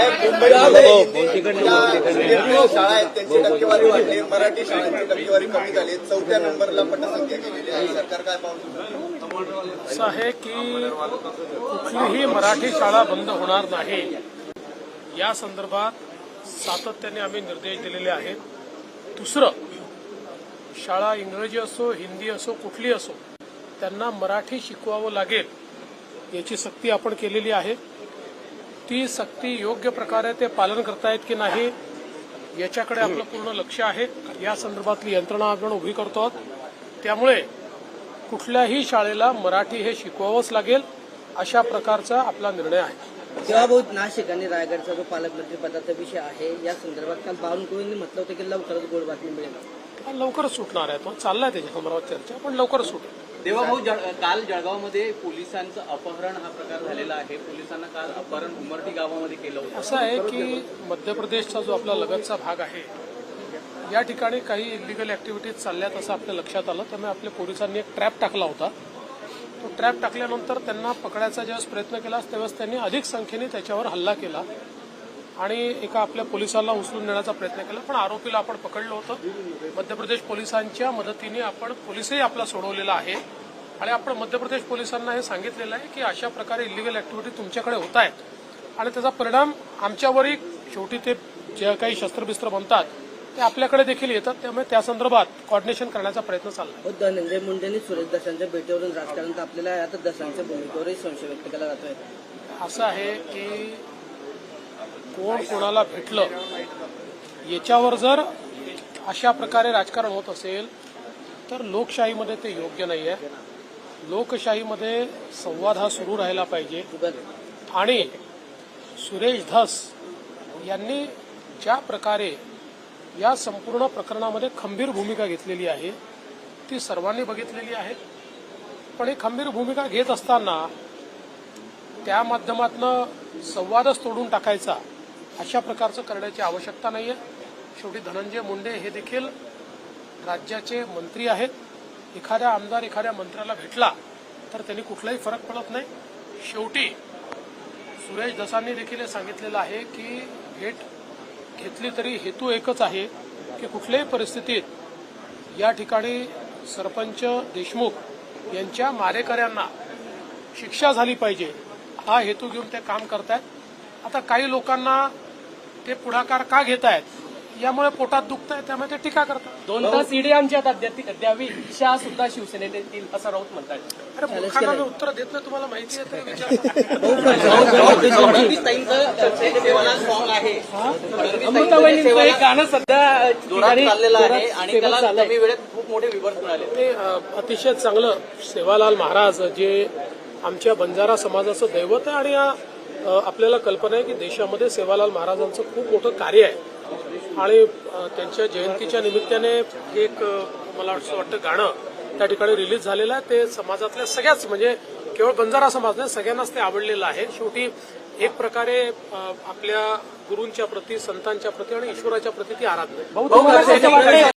मुंबईमध्ये ज्या शाळा आहेत त्यांची टक्केवारी वाढली मराठी शाळांची टक्केवारी कमी झाली चौथ्या नंबरला पटसंख्या गेलेली आहे सरकार काय पाहू शकतं असं आहे की कुठलीही मराठी शाळा बंद होणार नाही. या संदर्भात सातत्याने आम्ही निर्देश दिलेले आहेत. दुसरं शाळा इंग्रजी असो हिंदी असो कुठली असो त्यांना मराठी शिकवावं लागेल याची सक्ती आपण केलेली आहे. ती सक्ती योग्य प्रकारे ते पालन करतायत की नाही याच्याकडे आपलं पूर्ण लक्ष आहे. या संदर्भातली यंत्रणा आपण उभी करतो त्यामुळे कुठल्याही शाळेला मराठी हे शिकवावंच लागेल अशा प्रकारचा आपला निर्णय आहे. तेव्हा नाशिक आणि रायगडचा जो पालकमंत्री पदाचा विषय आहे या संदर्भात काल बावनकुळेंनी म्हटलं होतं की लवकरच गोड बातमी मिळेल. हा लवकरच सुटणार आहे. तो चाललाय त्याच्या संदर्भात चर्चा पण लवकरच सुटेल देवाभाऊ जळ- काल जळगावमध्ये पोलिसांचं अपहरण हा प्रकार झालेला आहे. पोलिसांना काल अपहरण उमरटी गावामध्ये केलं होतं. असं आहे की मध्य प्रदेशचा जो आपला लगतचा भाग आहे या ठिकाणी काही इलिगल ऍक्टिव्हिटीज चालल्यात असं आपल्या लक्षात आलं. त्यामुळे आपल्या पोलिसांनी एक ट्रॅप टाकला होता. तो ट्रॅप टाकल्यानंतर त्यांना पकडायचा ज्यावेळेस प्रयत्न केला त्यावेळेस त्यांनी अधिक संख्येने त्याच्यावर हल्ला केला. आणि एका आपल्या पोलिसाला उचलून नेण्याचा प्रयत्न केला पण आरोपीला आपण पकडलं होतं. मध्य प्रदेश पोलिसांच्या मदतीने आपण पोलिसही आपला सोडवलेला आहे. आणि आपण मध्य प्रदेश पोलिसांना हे सांगितलेलं आहे की अशा प्रकारे इलिगल ऍक्टिव्हिटी तुमच्याकडे होत आहेत. आणि त्याचा परिणाम आमच्यावरही शेवटी ते जे काही शस्त्रबिस्त्र बनतात ते आपल्याकडे देखील येतात. त्यामुळे त्या संदर्भात कॉर्डिनेशन करण्याचा प्रयत्न चालला. हो धनंजय मुंडेंनी सुरेश दसांच्या भेटीवरून राजकारण आहे. आता दसांच्या भूमिकेवरही संशय व्यक्त केला जातोय. असं आहे की कोण कोणाला भेटलं याच्यावर जर अशा प्रकारे राजकारण होत असेल तर लोकशाहीमध्ये ते योग्य नाही आहे लोकशाहीमध्ये संवाद हा सुरू राहिला पाहिजे. आणि सुरेश धस यांनी ज्या प्रकारे या संपूर्ण प्रकरणामध्ये खंबीर भूमिका घेतलेली आहे ती सर्वांनी बघितलेली आहे. पण ही खंबीर भूमिका घेत असताना त्या माध्यमातनं संवादच तोडून टाकायचा अशा प्रकारचं करण्याची आवश्यकता नाही आहे शेवटी धनंजय मुंडे हे देखील राज्याचे मंत्री आहेत. एखाद्या आमदार एखाद्या मंत्र्याला भेटला तर त्यांनी कुठलाही फरक पडत नाही. शेवटी सुरेश दसांनी देखील हे सांगितलेलं आहे की भेट घेतली तरी हेतू एकच आहे की कुठल्याही परिस्थितीत या ठिकाणी सरपंच देशमुख यांच्या मारेकऱ्यांना शिक्षा झाली पाहिजे. हा हेतू घेऊन ते काम करतायत. आता काही लोकांना ते पुढाकार का घेत आहेत यामुळे पोटात दुखत आहे त्यामुळे ते टीका करतात. दोन तास ईडी आमच्या ताब्यात द्यावी इच्छा सुद्धा शिवसेनेत येतील असं राऊत म्हणतात. अरे मी उत्तर देत नाही तुम्हाला माहिती आहे गाणं सध्या चाललेलं आहे आणि त्याला. कमी वेळेत खूप मोठे विवर्स मिळाले. ते अतिशय चांगलं सेवालाल महाराज जे आमच्या बंजारा समाजाचं दैवत आहे आणि आपल्याला कल्पना आहे की देशामध्ये सेवालाल महाराजांचं खूप मोठं कार्य आहे. आणि त्यांच्या जयंतीच्या निमित्ताने एक मला असं वाटतं गाणं त्या ठिकाणी रिलीज झालेलं आहे. ते समाजातल्या सगळ्याच म्हणजे केवळ बंजारा समाज नाही सगळ्यांनाच ते आवडलेलं आहे. शेवटी एक प्रकारे आपल्या गुरूंच्या प्रती संतांच्या प्रती आणि ईश्वराच्या प्रती ती आराधना